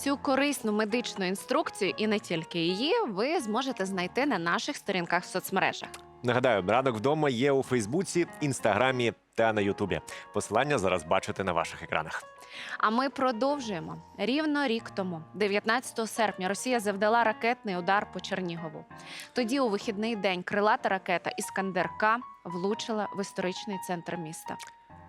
Цю корисну медичну інструкцію і не тільки її ви зможете знайти на наших сторінках в соцмережах. Нагадаю, ранок вдома є у Фейсбуці, Інстаграмі та на Ютубі. Посилання зараз бачите на ваших екранах. А ми продовжуємо. Рівно рік тому, 19 серпня, Росія завдала ракетний удар по Чернігову. Тоді, у вихідний день, крилата ракета Іскандер К влучила в історичний центр міста.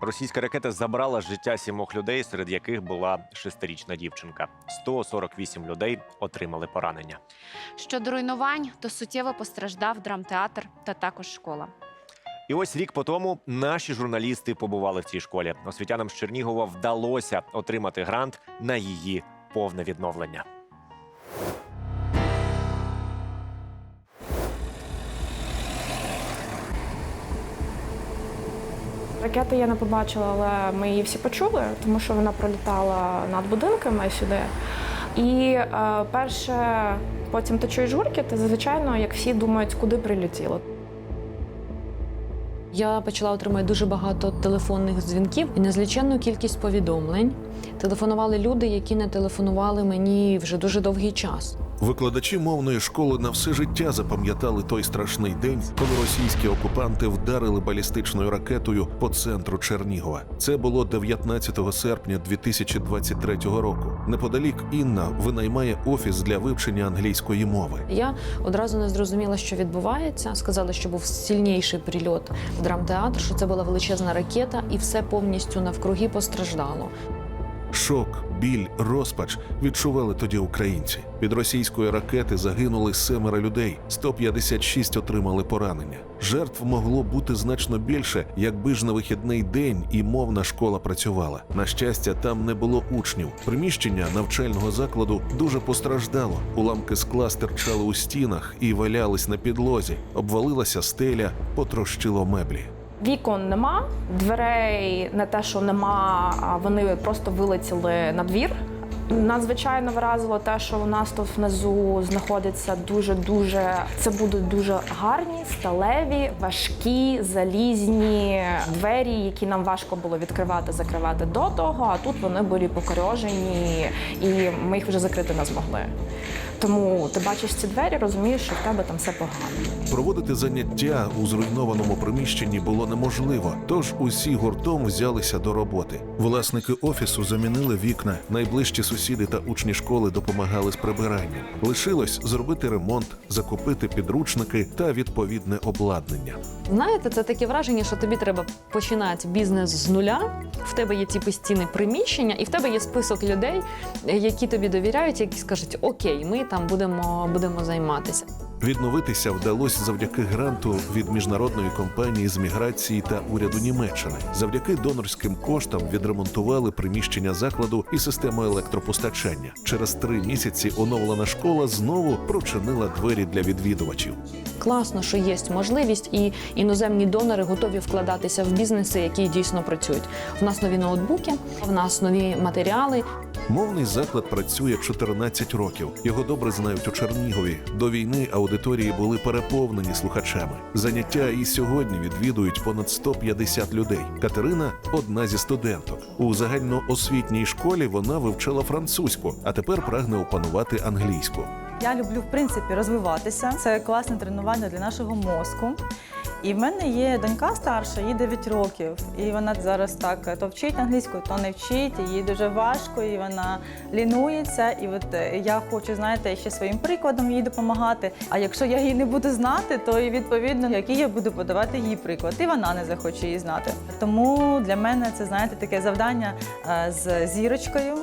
Російська ракета забрала життя сімох людей, серед яких була шестирічна дівчинка. 148 людей отримали поранення. Щодо руйнувань, то суттєво постраждав драмтеатр та також школа. І ось рік по тому наші журналісти побували в цій школі. Освітянам з Чернігова вдалося отримати грант на її повне відновлення. Ракети я не побачила, але ми її всі почули, тому що вона пролітала над будинками сюди. І е, перше, потім ти чуєш гуркіт, і звичайно, як всі думають, куди прилетіло. Я почала отримати дуже багато телефонних дзвінків і незліченну кількість повідомлень. Телефонували люди, які не телефонували мені вже дуже довгий час. Викладачі мовної школи на все життя запам'ятали той страшний день, коли російські окупанти вдарили балістичною ракетою по центру Чернігова. Це було 19 серпня 2023 року. Неподалік Інна винаймає офіс для вивчення англійської мови. Я одразу не зрозуміла, що відбувається. Сказали, що був сильніший прильот в драмтеатр, що це була величезна ракета, і все повністю навкруги постраждало. Шок, біль, розпач відчували тоді українці. Від російської ракети загинули семеро людей, 156 отримали поранення. Жертв могло бути значно більше, якби ж на вихідний день і мовна школа працювала. На щастя, там не було учнів. Приміщення навчального закладу дуже постраждало. Уламки скла стирчали у стінах і валялись на підлозі. Обвалилася стеля, потрощило меблі. Вікон нема, дверей не те, що нема, а вони просто вилетіли на двір. Надзвичайно вразило те, що у нас тут внизу знаходиться дуже дуже. Це будуть дуже гарні, сталеві, важкі, залізні двері, які нам важко було відкривати, закривати до того. А тут вони були покорежені, і ми їх вже закрити не змогли. Тому ти бачиш ці двері, розумієш, що в тебе там все погано. Проводити заняття у зруйнованому приміщенні було неможливо, тож усі гуртом взялися до роботи. Власники офісу замінили вікна. Найближчі сусіди та учні школи допомагали з прибиранням. Лишилось зробити ремонт, закупити підручники та відповідне обладнання. Знаєте, це таке враження, що тобі треба починати бізнес з нуля. В тебе є ті постійні приміщення, і в тебе є список людей, які тобі довіряють, які скажуть: Окей, ми там будемо, будемо займатися. Відновитися вдалося завдяки гранту від міжнародної компанії з міграції та уряду Німеччини. Завдяки донорським коштам відремонтували приміщення закладу і систему електропостачання. Через три місяці оновлена школа знову прочинила двері для відвідувачів. Класно, що є можливість, і іноземні донори готові вкладатися в бізнеси, які дійсно працюють. У нас нові ноутбуки, в нас нові матеріали. Мовний заклад працює 14 років. Його добре знають у Чернігові. До війни аудиторії були переповнені слухачами. Заняття і сьогодні відвідують понад 150 людей. Катерина одна зі студенток. У загальноосвітній школі вона вивчала французьку, а тепер прагне опанувати англійську. Я люблю в принципі розвиватися. Це класне тренування для нашого мозку. І в мене є донька старша, їй 9 років, і вона зараз так то вчить англійську, то не вчить. Їй дуже важко, і вона лінується. І от е, я хочу, знаєте, ще своїм прикладом їй допомагати. А якщо я її не буду знати, то і відповідно який я буду подавати їй приклад, і вона не захоче її знати. Тому для мене це знаєте таке завдання е, з зірочкою.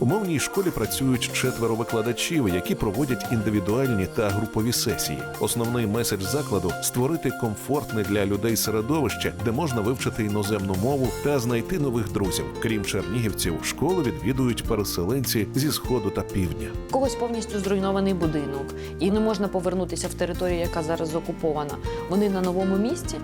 У мовній школі працюють четверо викладачів, які проводять індивідуальні та групові сесії. Основний меседж закладу створити комфортне для людей середовище, де можна вивчити іноземну мову та знайти нових друзів. Крім чернігівців, школи відвідують переселенці зі сходу та півдня. Когось повністю зруйнований будинок, і не можна повернутися в територію, яка зараз окупована. Вони на новому місці,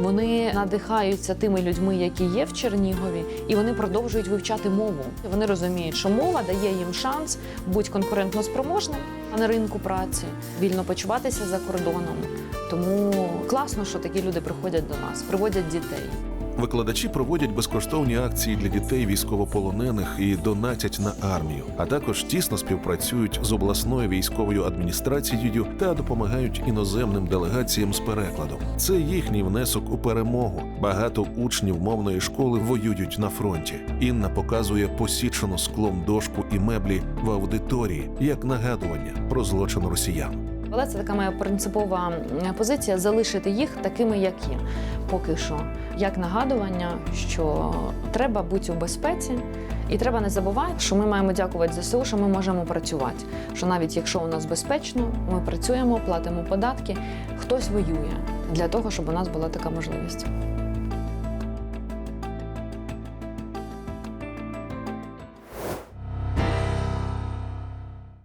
вони надихаються тими людьми, які є в Чернігові, і вони продовжують вивчати мову. Вони розуміють, що мова дає їм шанс бути конкурентно спроможним на ринку праці, вільно почуватися за кордоном. Тому класно, що такі люди приходять до нас, приводять дітей. Викладачі проводять безкоштовні акції для дітей військовополонених і донатять на армію, а також тісно співпрацюють з обласною військовою адміністрацією та допомагають іноземним делегаціям з перекладом. Це їхній внесок у перемогу. Багато учнів мовної школи воюють на фронті. Інна показує посічену склом дошку і меблі в аудиторії як нагадування про злочин росіян. Але це така моя принципова позиція залишити їх такими, як є. Поки що, як нагадування, що треба бути у безпеці, і треба не забувати, що ми маємо дякувати ЗСУ, що ми можемо працювати. Що навіть якщо у нас безпечно, ми працюємо, платимо податки, хтось воює для того, щоб у нас була така можливість.